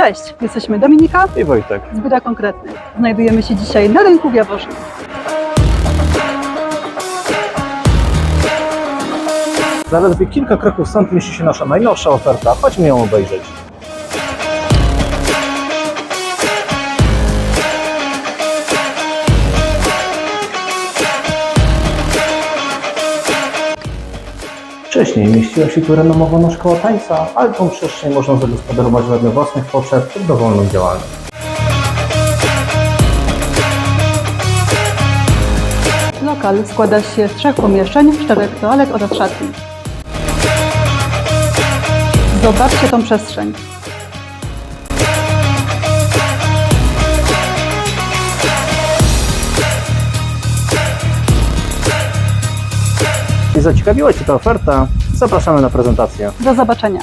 Cześć, jesteśmy Dominika I Wojtek. z Buda Konkretnych. Znajdujemy się dzisiaj na rynku w. Zaledwie kilka kroków stąd mieści się nasza najnowsza oferta. Chodźmy ją obejrzeć. Wcześniej mieściła się tu renomowana szkoła tańca, ale tą przestrzeń można zagospodarować wedle własnych potrzeb lub dowolną działalność. Lokal składa się z trzech pomieszczeń, czterech toalet oraz szatni. Zobaczcie tą przestrzeń. Jeśli zaciekawiła Cię ta oferta, zapraszamy na prezentację. Do zobaczenia.